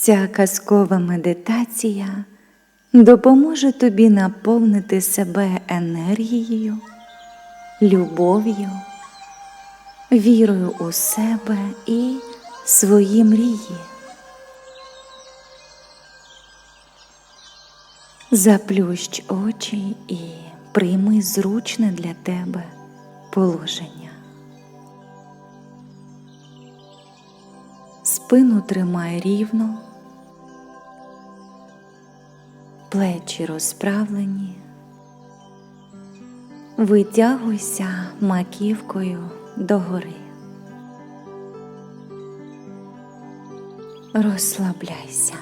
Ця казкова медитація допоможе тобі наповнити себе енергією, любов'ю, вірою у себе і свої мрії. Заплющ очі і прийми зручне для тебе положення. Спину тримай рівно, плечі розправлені, витягуйся маківкою догори. Розслабляйся.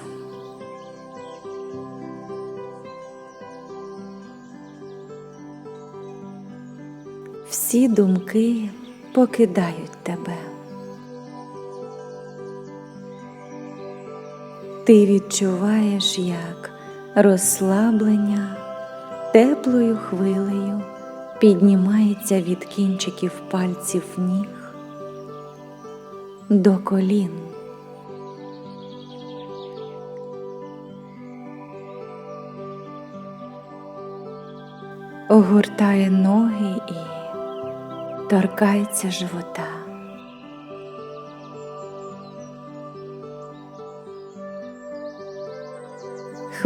Всі думки покидають тебе. Ти відчуваєш, як розслаблення теплою хвилею піднімається від кінчиків пальців ніг до колін. Огортає ноги і торкається живота.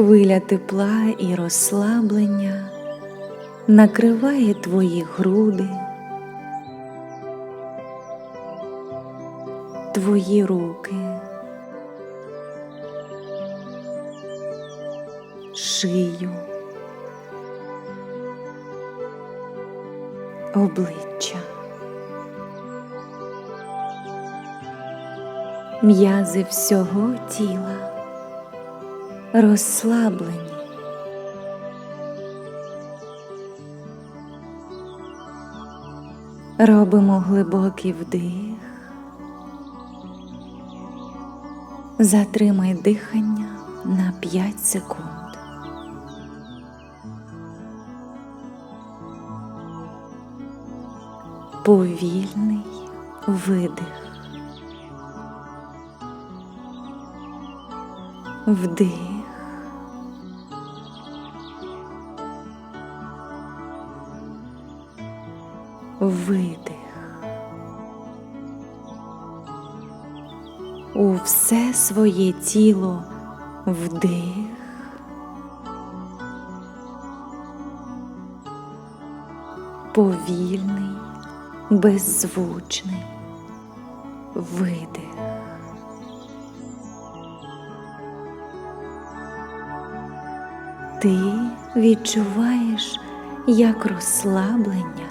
Хвиля тепла і розслаблення накриває твої груди, твої руки, шию, обличчя. М'язи всього тіла розслаблені. Робимо глибокий вдих. Затримай дихання на 5 секунд. Повільний видих. Вдих. Видих. У все своє тіло вдих. Повільний, беззвучний видих. Ти відчуваєш, як розслаблення,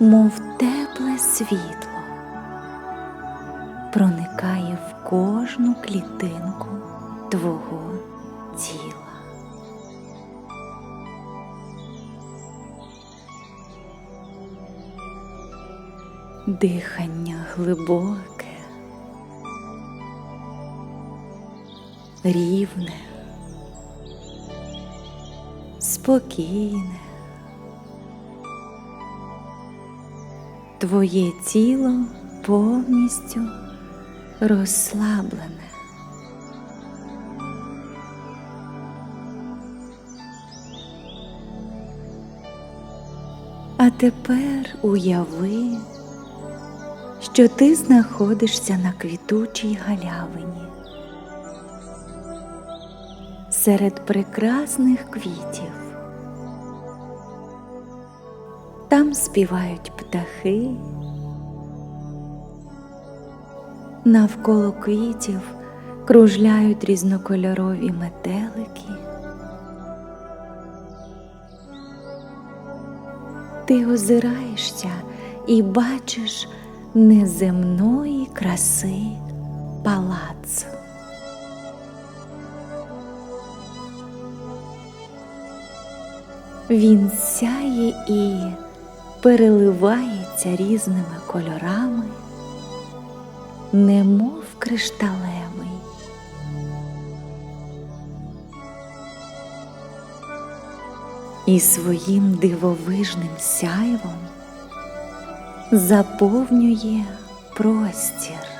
мов тепле світло, проникає в кожну клітинку твого тіла. Дихання глибоке, рівне спокійне. Твоє тіло повністю розслаблене. А тепер уяви, що ти знаходишся на квітучій галявині серед прекрасних квітів. Співають птахи, навколо квітів кружляють різнокольорові метелики. Ти озираєшся і бачиш неземної краси палац. Він сяє і переливається різними кольорами, немов кришталевий. І своїм дивовижним сяйвом заповнює простір.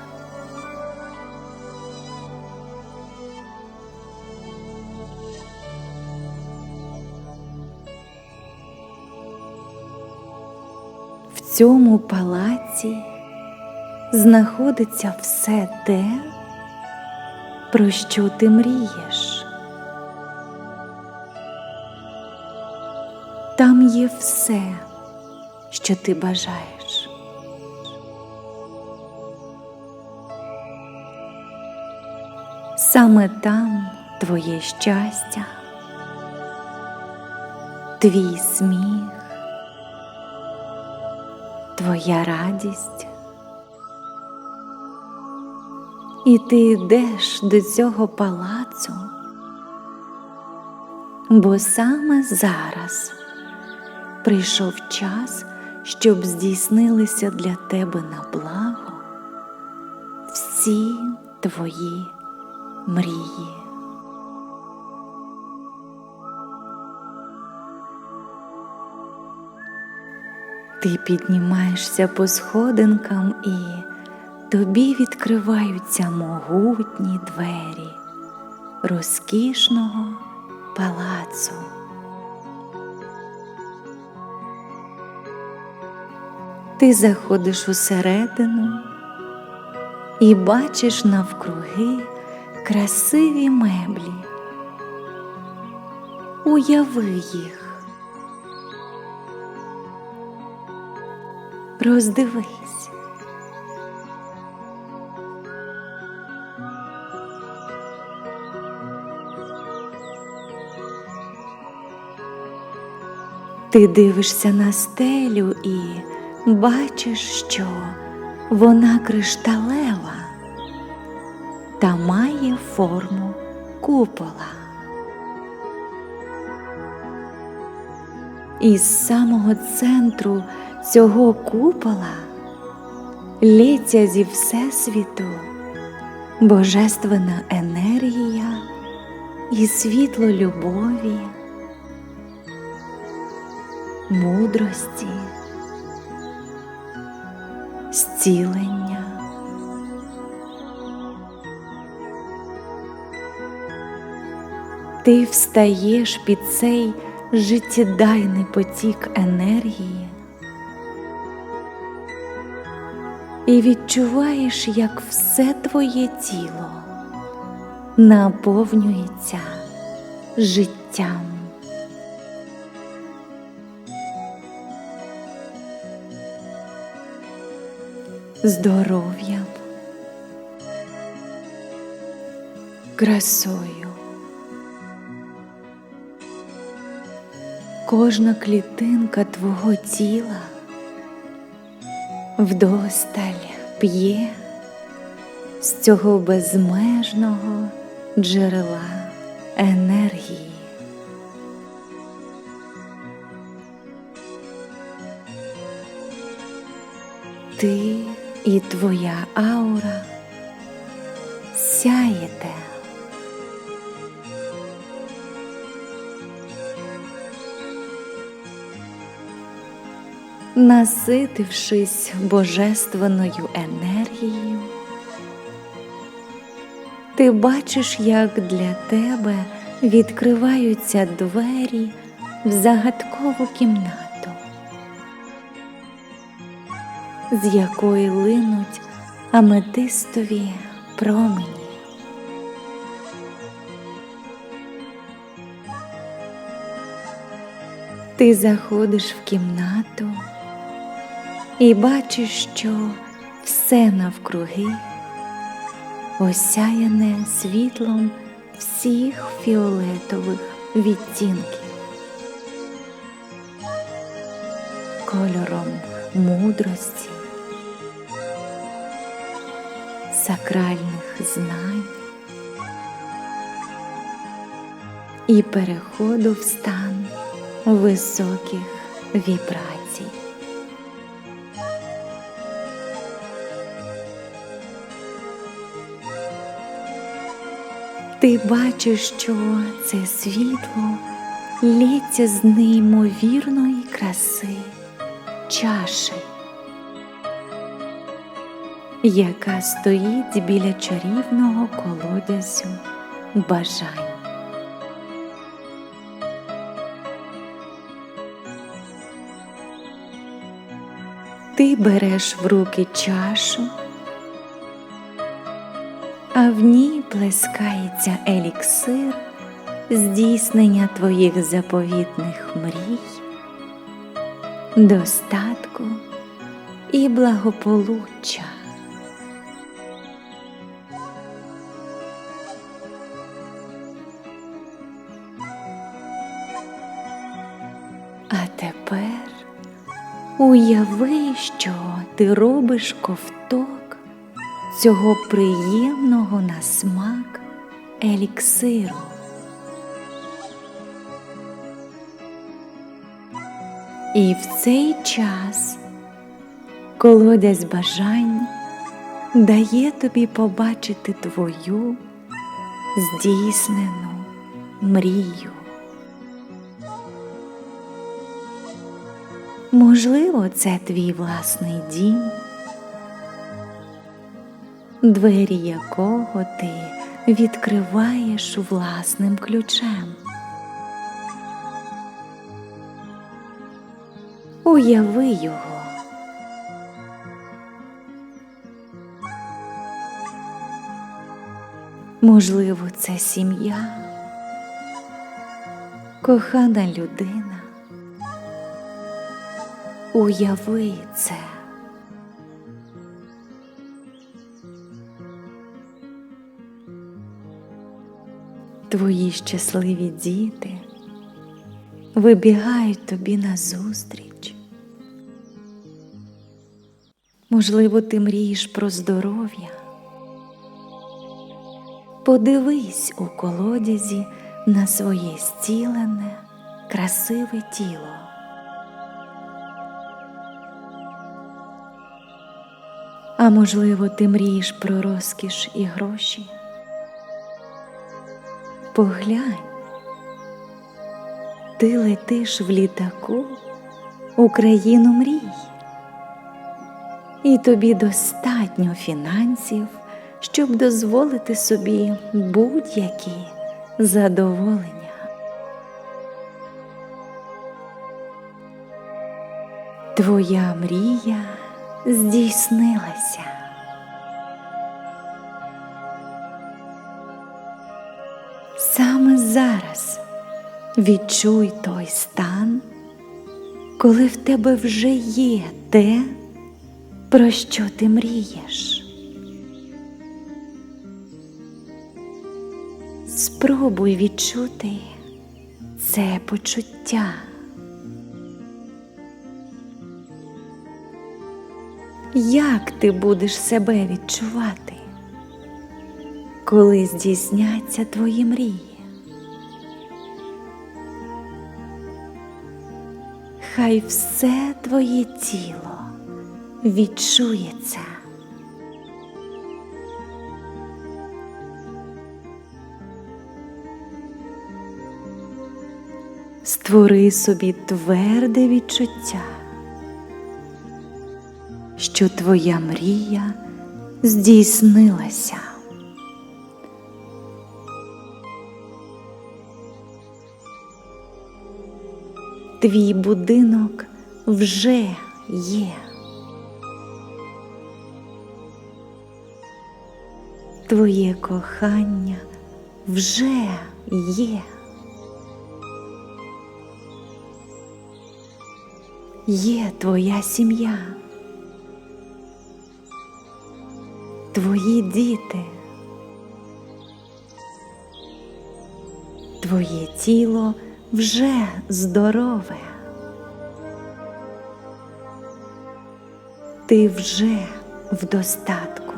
Цьому палаці знаходиться все те, про що ти мрієш. Там є все, що ти бажаєш. Саме там твоє щастя, твій сміх, твоя радість. І ти йдеш до цього палацу, бо саме зараз прийшов час, щоб здійснилися для тебе на благо всі твої мрії. Ти піднімаєшся по сходинкам і тобі відкриваються могутні двері розкішного палацу. Ти заходиш усередину і бачиш навкруги красиві меблі. Уяви їх. Роздивись. Ти дивишся на стелю і бачиш, що вона кришталева та має форму купола. Із самого центру цього купола лється зі Всесвіту божественна енергія і світло любові, мудрості, зцілення. Ти встаєш під цей життєдайний потік енергії і відчуваєш, як все твоє тіло наповнюється життям. Здоров'ям, красою. Кожна клітинка твого тіла вдосталь п'є з цього безмежного джерела енергії. Ти і твоя аура сяєте. Наситившись божественною енергією, ти бачиш, як для тебе відкриваються двері в загадкову кімнату, з якої линуть аметистові промені. Ти заходиш в кімнату і бачиш, що все навкруги осяяне світлом всіх фіолетових відтінків, кольором мудрості, сакральних знань і переходу в стан високих вібрацій. Ти бачиш, що це світло лється з неймовірної краси чаші, яка стоїть біля чарівного колодязю бажань. Ти береш в руки чашу, а в ній плескається еліксир здійснення твоїх заповітних мрій, достатку і благополуччя. А тепер уяви, що ти робиш ковток цього приємного на смак еліксиру. І в цей час колодязь бажань дає тобі побачити твою здійснену мрію. Можливо, це твій власний дім, двері якого ти відкриваєш власним ключем. Уяви його. Можливо, це сім'я, кохана людина. Уяви це. Твої щасливі діти вибігають тобі назустріч. Можливо, ти мрієш про здоров'я. Подивись у колодязі на своє зцілене, красиве тіло. А можливо, ти мрієш про розкіш і гроші. Поглянь, ти летиш в літаку у країну мрій, і тобі достатньо фінансів, щоб дозволити собі будь-які задоволення. Твоя мрія здійснилася. Зараз відчуй той стан, коли в тебе вже є те, про що ти мрієш. Спробуй відчути це почуття. Як ти будеш себе відчувати, коли здійсняться твої мрії? Хай все твоє тіло відчується. Створи собі тверде відчуття що твоя мрія здійснилася. Твій будинок вже є. Твоє кохання вже є. Є твоя сім'я. твої діти, твоє тіло вже здорове, ти вже в достатку.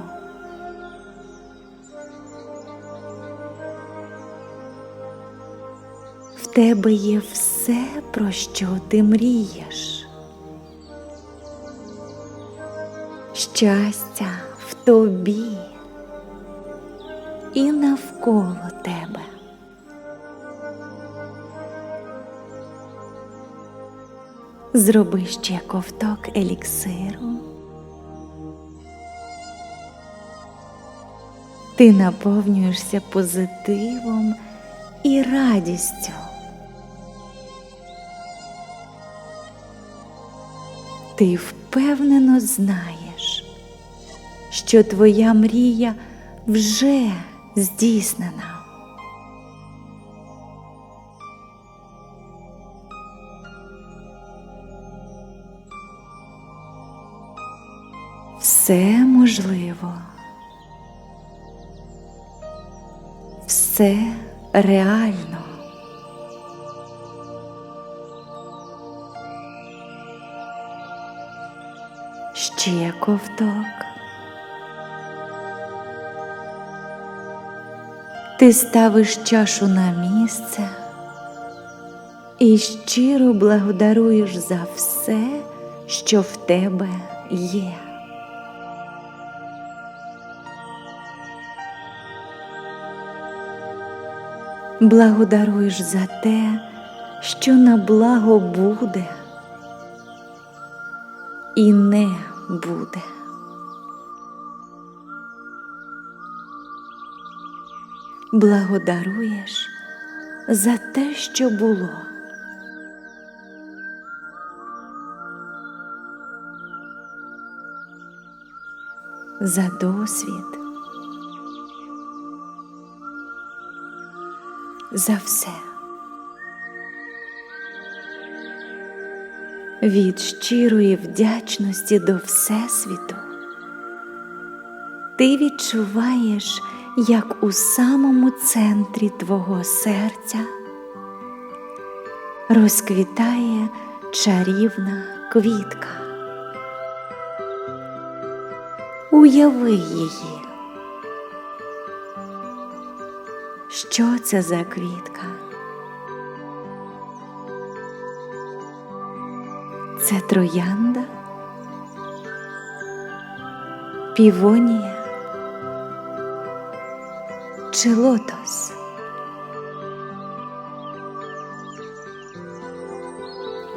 В тебе є все, про що ти мрієш. Щастя в тобі і навколо тебе. Зроби ще ковток еліксиру. Ти наповнюєшся позитивом і радістю. Ти впевнено знаєш, що твоя мрія вже здійснена. Все можливо. Все реально. Ще ковток. Ти ставиш чашу на місце і щиро благодаруєш за все, що в тебе є. Благодаруєш за те, що на благо буде і не буде. Благодаруєш за те, що було. За досвід, за все. Від щирої вдячності до Всесвіту ти відчуваєш, як у самому центрі твого серця розквітає чарівна квітка. Уяви її. Що це за квітка? Це троянда, півонія чи лотос?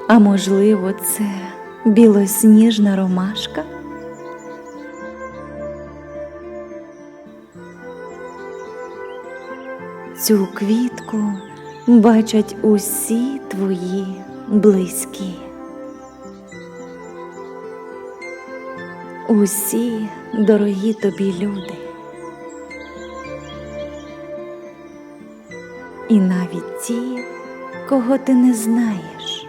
А можливо, це білосніжна ромашка? Цю квітку бачать усі твої близькі. Усі дорогі тобі люди. І навіть ті, кого ти не знаєш.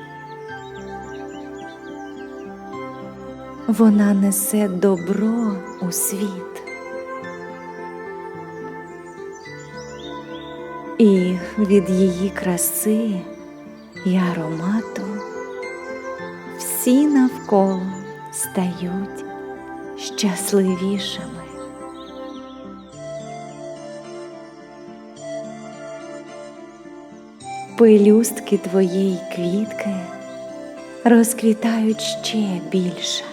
Вона несе добро у світ. Від її краси і аромату всі навколо стають щасливішими. Пелюстки твоєї квітки розквітають ще більше.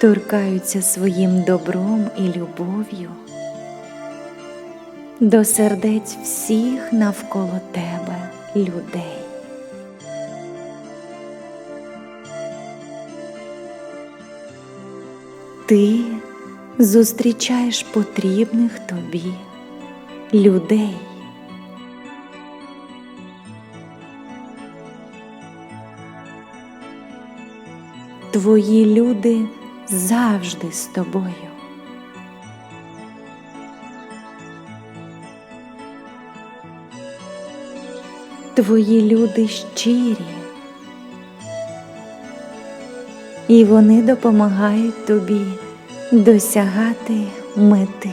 Торкаються своїм добром і любов'ю до сердець всіх навколо тебе людей. Ти зустрічаєш потрібних тобі людей. Твої люди завжди з тобою. Твої люди щирі, і вони допомагають тобі досягати мети.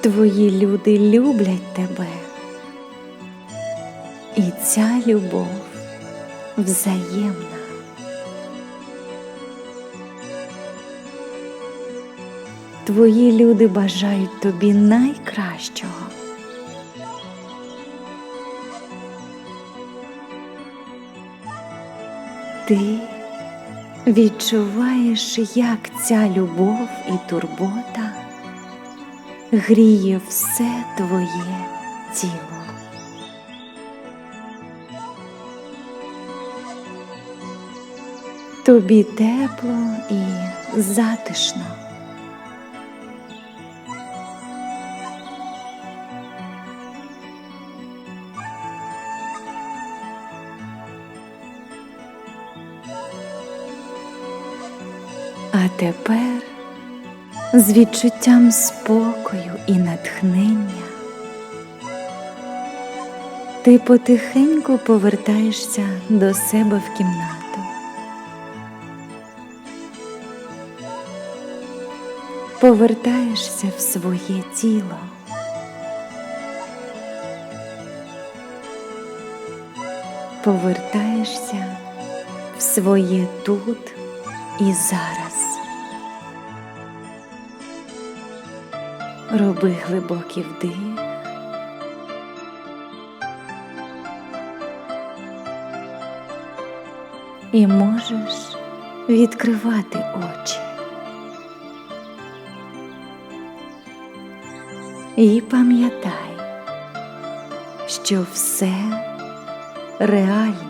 Твої люди люблять тебе, і ця любов взаємна. Твої люди бажають тобі найкращого. Ти відчуваєш, як ця любов і турбота гріє все твоє тіло. Тобі тепло і затишно. А тепер з відчуттям спокою і натхнення ти потихеньку повертаєшся до себе в кімнату. Повертаєшся в своє тіло. Повертаєшся в своє тут і зараз. Роби глибокий вдих. І можеш відкривати очі. І пам'ятай, що все реально.